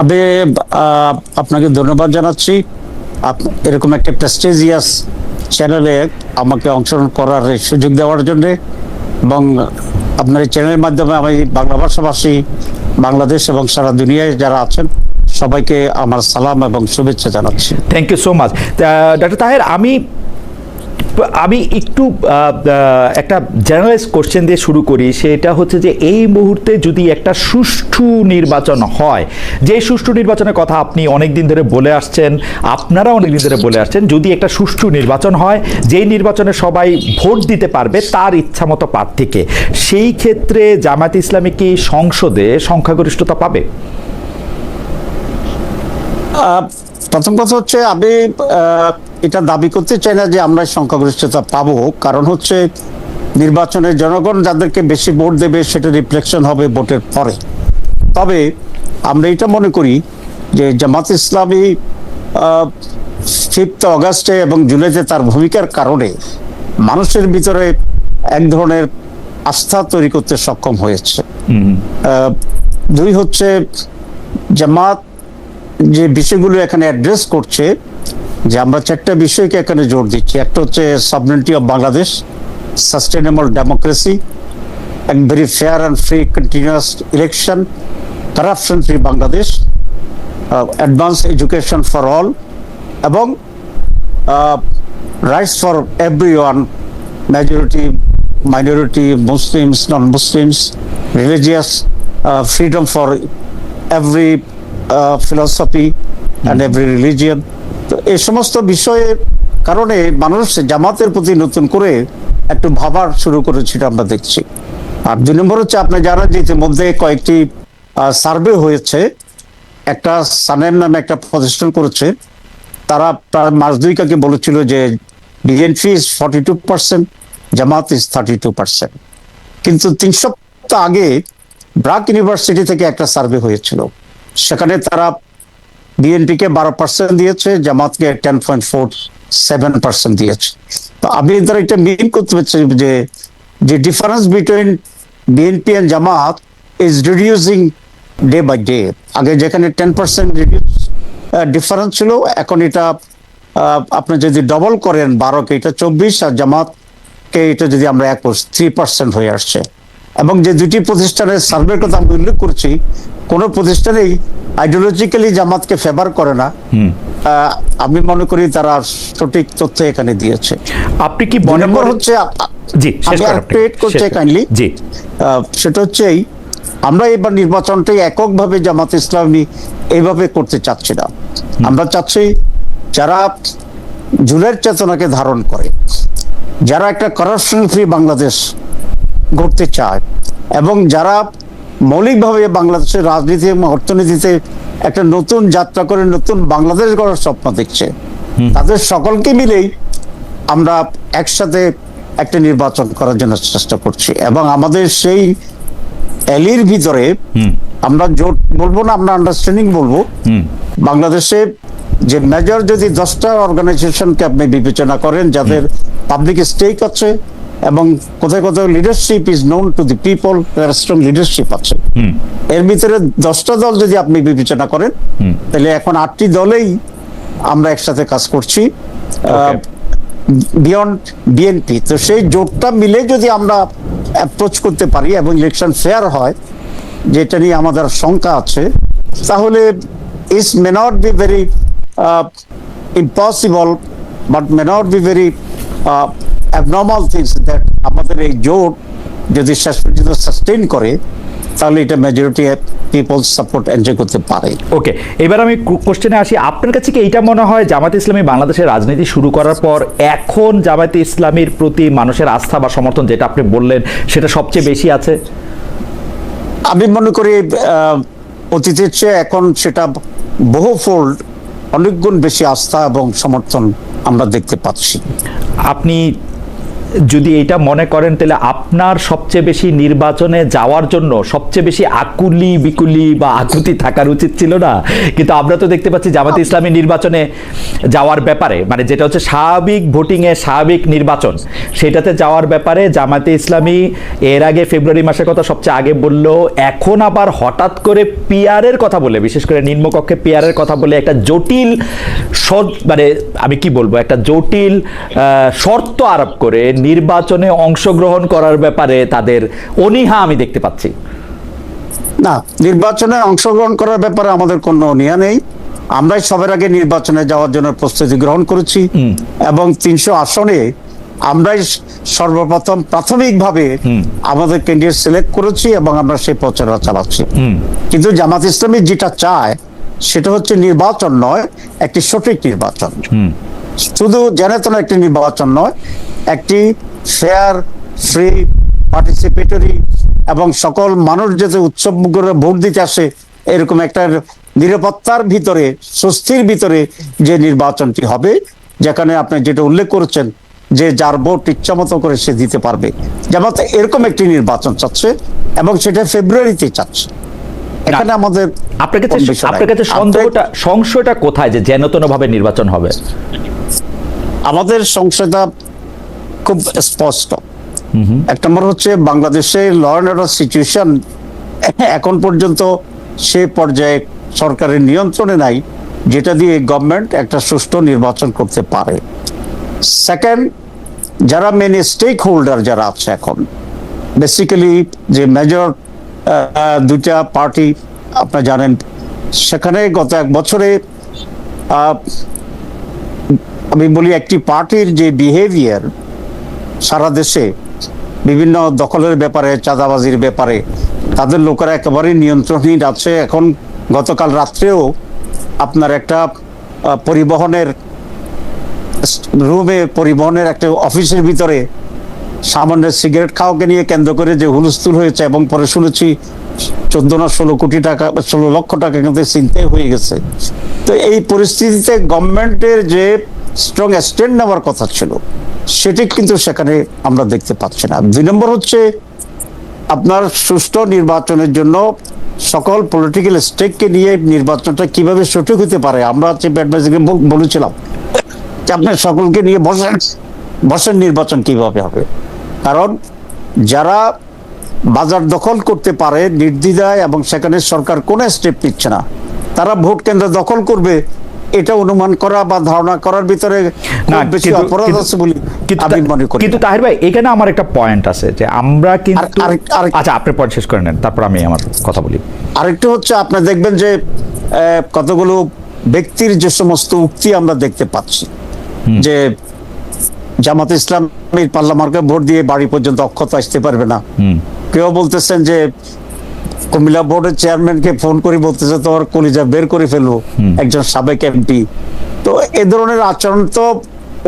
আমি আপনাকে ধন্যবাদ জানাচ্ছি। এরকম একটা প্রেস্টিজিয়াস চ্যানেলে আমাকে অংশগ্রহণ করার সুযোগ দেওয়ার জন্য এবং আপনার এই চ্যানেলের মাধ্যমে আমি বাংলা ভাষাভাষী, বাংলাদেশ এবং সারা দুনিয়ায় যারা আছেন, সবাইকে আমার সালাম এবং শুভেচ্ছা জানাচ্ছি। Thank you so much doctor Taher আমি আমি একটু একটা জার্নালাইজ কোশ্চেন দিয়ে শুরু করি। সেটা হচ্ছে যে, এই মুহূর্তে যদি একটা সুষ্ঠু নির্বাচন হয়, যে সুষ্ঠু নির্বাচনের কথা আপনি অনেক দিন ধরে বলে আসছেন আপনারা অনেক দিন ধরে বলে আসছেন, যদি একটা সুষ্ঠু নির্বাচন হয়, যেই নির্বাচনে সবাই ভোট দিতে পারবে তার ইচ্ছা মতো প্রার্থীকে, সেই ক্ষেত্রে জামায়াত ইসলামী কি সংসদে সংখ্যাগরিষ্ঠতা পাবে? প্রথম কথা হচ্ছে আমি এটা দাবি করতে চাই না যে আমরা সংখ্যাগরিষ্ঠতা পাবো। কারণ হচ্ছে নির্বাচনে জনগণ যাদেরকে বেশি ভোট দেবে সেটা রিফ্লেকশন হবে ভোটের পরে। তবে আমরা এটা মনে করি যে জামাত ইসলামী ফিফথ অগাস্টে এবং জুলাইতে তার ভূমিকার কারণে মানুষের ভিতরে এক ধরনের আস্থা তৈরি করতে সক্ষম হয়েছে। দুই হচ্ছে জামাত যে বিষয়গুলো এখানে অ্যাড্রেস করছে, যে আমরা চারটা বিষয়কে এখানে জোর দিচ্ছি। একটা হচ্ছে sovereignty of Bangladesh sustainable democracy and very fair and free continuous election corruption free Bangladesh advance education for all এবং rights for every one majority minority Muslims non Muslims religious freedom for every uh, and every religion. তো এই সমস্ত বিষয়ের কারণে মানুষ জামাতের প্রতি নতুন করে একটু ভাবার শুরু করেছিল আমরা দেখছি। আর দুই নম্বর হচ্ছে আপনি জানেন যে ইতিমধ্যে কয়েকটি সার্ভে হয়েছে। একটা সানেম নামে একটা প্রতিষ্ঠান করেছে। তারা প্রায় মাস দুইক আগে বলেছিল যে BNP is forty two percent Jamaat is thirty two percent কিন্তু তিন সপ্তাহ আগে ব্রাক ইউনিভার্সিটি থেকে একটা সার্ভে হয়েছিল। সেখানে তারা বিএনপিকে বারো পার্সেন্ট দিয়েছে, জামাতকে ten point four seven percent দিয়েছে। তো আমি দ্বারা এটা মিন করতে পারছি যে যে difference between BNP and Jamaat is reducing day by day আগে যেখানে টেন পার্সেন্ট রিডিউস ডিফারেন্স ছিল, এখন এটা আপনি যদি ডবল করেন বারোকে, এটা চব্বিশ, আর জামাতকে এটা যদি আমরা একুশ থ্রি পার্সেন্ট হয়ে আসছে। এবং যে দুটি প্রতিষ্ঠানের সার্ভের কথা আমি উল্লেখ করছি কোন প্রতিষ্ঠানেই আইডিওলজিক্যালি জামাতকে ফেভার করে না। আমি মনে করি তারা সঠিক তথ্য এখানে দিয়েছে। আপনি কি মনে হচ্ছে জি আমি করতে জি। সেটা হচ্ছে আমরা এবার নির্বাচনটাই এককভাবে জামাত ইসলামী এইভাবে করতে চাচ্ছি না। আমরা চাচ্ছি যারা জুলের চেতনাকে ধারণ করে যারা একটা করাপশন ফ্রি বাংলাদেশ গড়তে চায়। এবং যারা মৌলিকভাবে বাংলাদেশের রাজনীতি এবং অর্থনীতিতে একটা নতুন যাত্রা করে নতুন বাংলাদেশ গড়ার স্বপ্ন দেখছে তাদের সকলকে মিলেই আমরা একসাথে একটা নির্বাচন করার জন্য চেষ্টা করছি। এবং আমাদের সেই অ্যালির ভিতরে আমরা জোট বলব না আমরা আন্ডারস্ট্যান্ডিং বলব। বাংলাদেশে যে মেজর যদি দশটা অর্গানাইজেশনকে আপনি বিবেচনা করেন যাদের পাবলিক স্টেক আছে এবং কোথায় কোথাও leadership is known to the people strong leadership আছে। এর ভিতরে দশটা দল যদি আপনি বিবেচনা করেন তাহলে এখন আটটি দলেই আমরা একসাথে কাজ করছি। বিয়ন্ড বিএনপি তো সেই জোটটা মিলে যদি আমরা অ্যাপ্রোচ করতে পারি এবং ইলেকশন ফেয়ার হয় যেটা নিয়ে আমাদের শঙ্কা আছে তাহলে is may not be very impossible but may not be very abnormal things that আমাদের এই জোট যদি শেষ পর্যন্ত সাস্টেইন করে তাহলে এটা মেজরিটি পিপল সাপোর্ট এনজয় করতে পারে। ওকে এবার আমি কোশ্চেনে আসি। আপনার কাছে কি এইটা মনে হয় জামাতে ইসলামী বাংলাদেশের রাজনীতি শুরু করার পর এখন জামাতে ইসলামীর প্রতি মানুষের আস্থা বা সমর্থন যেটা আপনি বললেন সেটা সবচেয়ে বেশি আছে? আমি মনে করি অতীতের চেয়ে এখন সেটা বহু ফোল্ড অনেক গুণ বেশি আস্থা এবং সমর্থন আমরা দেখতে পাচ্ছি। আপনি যদি এটা মনে করেন তাহলে আপনার সবচেয়ে বেশি নির্বাচনে যাওয়ার জন্য সবচেয়ে বেশি আকুলি বিকুলি বা আকুতি থাকার উচিত ছিল না? কিন্তু আমরা তো দেখতে পাচ্ছি জামাতে ইসলামী নির্বাচনে যাওয়ার ব্যাপারে মানে যেটা হচ্ছে স্বাভাবিক ভোটিংয়ে স্বাভাবিক নির্বাচন সেটাতে যাওয়ার ব্যাপারে জামাতে ইসলামী এর আগে ফেব্রুয়ারি মাসের কথা সবচেয়ে আগে বলল এখন আবার হঠাৎ করে পিয়ারের কথা বলে বিশেষ করে নিম্নকক্ষে পিয়ারের কথা বলে একটা জটিল শর্ত মানে আমি কি বলব একটা জটিল শর্ত আরোপ করে নির্বাচনে অংশগ্রহণ করার ব্যাপারে তাদের অনীহা আমি দেখতে পাচ্ছি। না নির্বাচনে অংশগ্রহণ করার ব্যাপারে আমাদের কোনো অনীহা নেই। আমরাই সবার আগে নির্বাচনে যাওয়ার জন্য প্রস্তুতি গ্রহণ করেছি এবং তিনশো আসনে আমরাই সর্বপ্রথম প্রাথমিকভাবে আমাদের ক্যান্ডিডেট সিলেক্ট করেছি এবং আমরা সেই প্রচারণা চালাচ্ছি। কিন্তু জামাত ইসলামী যেটা চায় সেটা হচ্ছে নির্বাচন নয় একটি সঠিক নির্বাচন। শুধু জেনেতন একটি নির্বাচন নয়, একটি ফেয়ার ফ্রি পার্টিসিপেটরি এবং সকল মানুষ যাতে উৎসব করে ভোট দিতে আসে, এরকম একটা নিরাপত্তার ভিতরে স্বস্তির ভিতরে যে নির্বাচনটি হবে, যেখানে আপনি যেটা উল্লেখ করেছেন যে যার ভোট ইচ্ছা মতো করে সে দিতে পারবে। জামাত এরকম একটি নির্বাচন চাচ্ছে এবং সেটা ফেব্রুয়ারিতে চাচ্ছে। এখানে আমাদের আপনার কাছে। আপনার কাছে সন্দেহটা সংশয়টা কোথায় যে যেনতন ভাবে নির্বাচন হবে? আমাদের সংশয়টা খুব স্পষ্ট। এক নম্বর হচ্ছে বাংলাদেশে ল অ্যান্ড অর্ডার সিচুয়েশন এখন পর্যন্ত সে পর্যায়ে সরকারের নিয়ন্ত্রণে নাই যেটা দিয়ে গভর্নমেন্ট একটা সুষ্ঠু নির্বাচন করতে পারে। সেকেন্ড যারা মেন স্টেক হোল্ডার যারা আছে এখন বেসিক্যালি যে মেজর দুইটা পার্টি আপনারা জানেন। সেখানে গত এক বছরে আমি বলি একটি পার্টির যে বিহেভিয়ার সারা দেশে, বিভিন্ন দখলের ব্যাপারে, চাঁদাবাজির ব্যাপারে, তাদের লোকেরা একেবারেই নিয়ন্ত্রণহীন আছে। এখন গতকাল রাত্রেও আপনার একটা পরিবহনের, রুমে পরিবহনের একটা অফিসের ভিতরে সামান্য সিগারেট খাওয়াকে নিয়ে কেন্দ্র করে যে হুলস্থুল হয়েছে এবং পরে শুনেছি চোদ্দ না ষোলো কোটি টাকা, ষোলো লক্ষ টাকা কিন্তু চিন্তাই হয়ে গেছে। তো এই পরিস্থিতিতে গভর্নমেন্টের যে স্ট্রং স্ট্যান্ড নেওয়ার কথা ছিল, সেটি কিন্তু সেখানে আমরা দেখতে পাচ্ছি না। দুই নম্বর হচ্ছে, আপনার সুষ্ঠু নির্বাচনের জন্য সকল পলিটিক্যাল স্টেককে নিয়ে নির্বাচনটা কীভাবে সঠিক হতে পারে, আমরা চিফ অ্যাডভাইজারকে বলেছিলাম যে আপনি সকলকে নিয়ে বসেন বসেন নির্বাচন কীভাবে হবে। কারণ যারা বাজার দখল করতে পারে নির্দ্বিধায় এবং সেখানে সরকার কোনো স্টেপ নিচ্ছে না তারা ভোট কেন্দ্র দখল করবে এটা অনুমান করা বা ধারণা করার ভিতরে বেশি কিন্তু- অপরাধ আছে বলে আমি মনে করি কিন্তু তাহির ভাই এখানে আমার একটা পয়েন্ট আছে যে আমরা কিন্তু আচ্ছা আপনি পয়েন্ট শেষ করে নেন তারপর আমি আমার কথা বলি। আরেকটা হচ্ছে আপনি দেখবেন যে আহ, কতগুলো ব্যক্তির যে সমস্ত উক্তি আমরা দেখতে পাচ্ছি। যে জামাত ইসলামের পাল্লা মার্কে ভোট দিয়ে বাড়ি পর্যন্ত অক্ষত আসতে পারবে না। কেউ বলতেছেন যে কুমিল্লা বোর্ডের চেয়ারম্যানকে ফোন করে বলতেছে তোমার কলিজা বের করে ফেলব একজন সাবেক এমপি। তো এ ধরনের আচরণ তো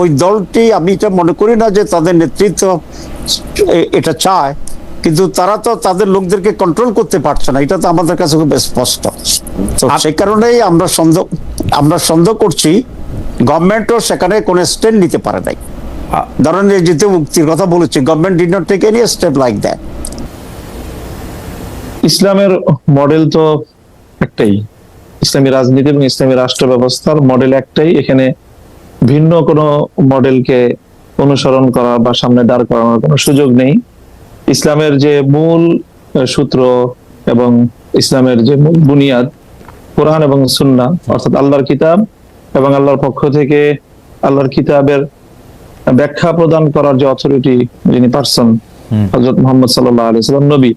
ওই দলটি আমি এটা মনে করি না যে তাদের নেতৃত্ব এটা চায় কিন্তু তারা তো তাদের লোকদেরকে কন্ট্রোল করতে পারছে না। এটা তো আমাদের কাছে খুব স্পষ্ট। তো সেই কারণেই আমরা সন্দেহ আমরা সন্দেহ করছি গভর্নমেন্টও সেখানে কোনো স্ট্যান্ড নিতে পারে নাই। আ- ধরেন যেতে মুক্তির কথা বলেছি government did not take any step like that ইসলামের মডেল তো একটাই। ইসলামী রাজনীতি এবং ইসলামী রাষ্ট্র ব্যবস্থার মডেল একটাই। এখানে ভিন্ন কোনো মডেলকে অনুসরণ করা বা সামনে দাঁড় করানোর কোনো সুযোগ নেই। ইসলামের যে মূল সূত্র এবং ইসলামের যে মূল বুনিয়াদ, কোরআন এবং সুন্না অর্থাৎ আল্লাহর কিতাব এবং আল্লাহর পক্ষ থেকে আল্লাহর কিতাবের ব্যাখ্যা প্রদান করার যে অথরিটি যিনি পার্সন হজরত মোহাম্মদ সাল্লাহ আলি সাল্লাম নবী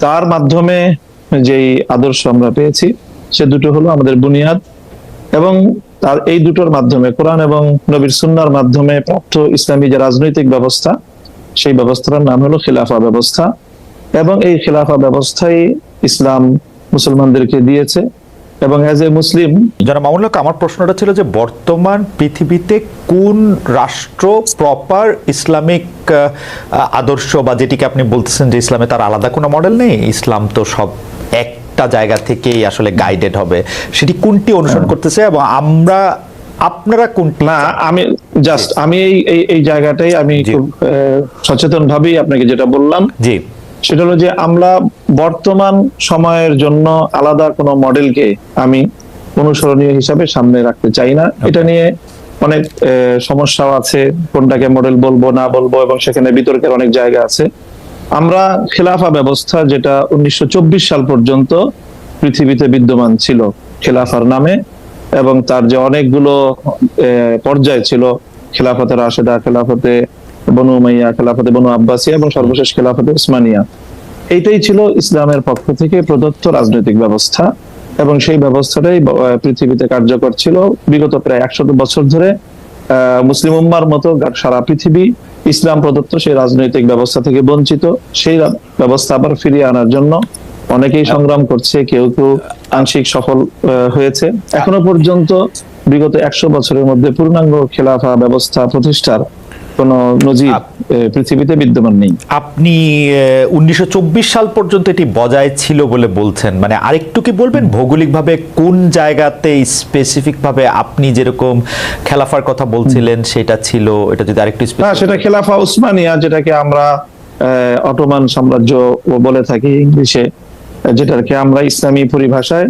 তার মাধ্যমে যেই আদর্শ আমরা পেয়েছি সে দুটো হলো আমাদের বুনিয়াদ এবং তার এই দুটোর মাধ্যমে কোরআন এবং নবীর সুন্নার মাধ্যমে প্রাপ্ত ইসলামী যে রাজনৈতিক ব্যবস্থা সেই ব্যবস্থার নাম হলো খিলাফা ব্যবস্থা এবং এই খিলাফা ব্যবস্থাই ইসলাম মুসলমানদেরকে দিয়েছে। এবং অ্যাজ এ মুসলিম যারা মামুল আমার প্রশ্নটা ছিল যে বর্তমান পৃথিবীতে কোন রাষ্ট্র প্রপার ইসলামিক আদর্শ বা যেটিকে আপনি বলতেছেন যে ইসলামে তার আলাদা কোনো মডেল নেই? ইসলাম তো সব একটা জায়গা থেকেই আসলে গাইডেড হবে। সেটি কোনটি অনুসরণ করতেছে এবং আমরা আপনারা কোন না আমি জাস্ট আমি এই এই- এই জায়গাটাই আমি। খুব সচেতন ভাবেই আপনাকে যেটা বললাম। জি। সেটা হলো যে আমরা বর্তমান সময়ের জন্য আলাদা কোনো মডেলকে আমি অনুসরণীয় হিসাবে সামনে রাখতে চাই না। এটা নিয়ে অনেক সমস্যাও আছে কোনটাকে মডেল বলব না বলব এবং সেখানে বিতর্কের অনেক জায়গা আছে। আমরা খেলাফা ব্যবস্থা যেটা উনিশশো চব্বিশ সাল পর্যন্ত পৃথিবীতে বিদ্যমান ছিল খেলাফার নামে এবং তার যে অনেকগুলো পর্যায় ছিল খেলাফতে রাশেদা খেলাফতে বনু উমাইয়া, খেলাফতে বনু আব্বাসিয়া এবং সর্বশেষ খেলাফতে উসমানিয়া। এইটাই ছিল ইসলামের পক্ষ থেকে প্রদত্ত রাজনৈতিক ব্যবস্থা এবং সেই ব্যবস্থাটাই পৃথিবীতে কার্যকর ছিল। বিগত প্রায় একশত বছর ধরে মুসলিম উম্মার মতো সারা পৃথিবী ইসলাম প্রদত্ত সেই রাজনৈতিক ব্যবস্থা থেকে বঞ্চিত। সেই ব্যবস্থা আবার ফিরিয়ে আনার জন্য অনেকেই সংগ্রাম করছে, কেউ কেউ আংশিক সফল হয়েছে। এখনও পর্যন্ত বিগত একশো বছরের মধ্যে পূর্ণাঙ্গ খেলাফা ব্যবস্থা প্রতিষ্ঠার কোন নজির পৃথিবীতে বিদ্যমান নেই। আপনি উনিশশো সাল পর্যন্ত এটি বজায় ছিল বলে বলছেন। মানে আরেকটু কি বলবেন? ভৌগোলিকভাবে কোন জায়গাতে স্পেসিফিক ভাবে আপনি যেরকম খেলাফার কথা বলছিলেন সেটা ছিল? এটা যদি আরেকটু সেটা খেলাফা উসমানিয়া যেটাকে আমরা আহ, অটোমান সাম্রাজ্য বলে থাকি ইংলিশে যেটাকে আমরা ইসলামী পরিভাষায়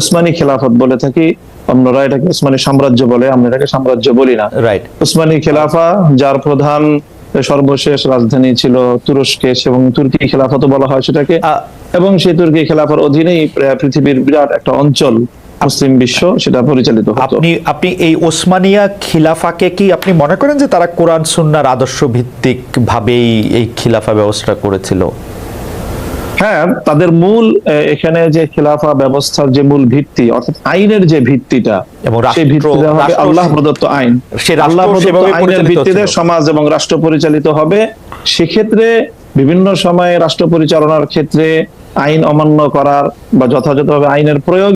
উসমানী খেলাফত বলে থাকি। অন্যরা এটাকে উসমানী সাম্রাজ্য বলে আমরা এটাকে সাম্রাজ্য বলি না। রাইট উসমানী খেলাফা যার প্রধান সর্বশেষ রাজধানী ছিল তুরস্কে এবং তুর্কি খেলাফত বলা হয় সেটাকে। এবং সেই তুর্কি খেলাফার অধীনেই পৃথিবীর বিরাট একটা অঞ্চল মুসলিম বিশ্ব সেটা পরিচালিত আপনি আপনি এই ওসমানিয়া খিলাফাকে কি আপনি মনে করেন যে তারা কোরআন সুন্নার আদর্শ ভিত্তিক ভাবেই এই খিলাফা ব্যবস্থা করেছিল? হ্যাঁ তাদের মূল এখানে যে খিলাফা ব্যবস্থার যে মূল ভিত্তি অর্থাৎ আইনের যে ভিত্তিটা সেই ভিত্তিটা হবে আল্লাহ প্রদত্ত আইন। সে আল্লাহ প্রদত্ত আইনের ভিত্তিতে সমাজ এবং রাষ্ট্র পরিচালিত হবে। সেক্ষেত্রে বিভিন্ন সময়ে রাষ্ট্র পরিচালনার ক্ষেত্রে আইন অমান্য করার বা যথাযথভাবে আইনের প্রয়োগ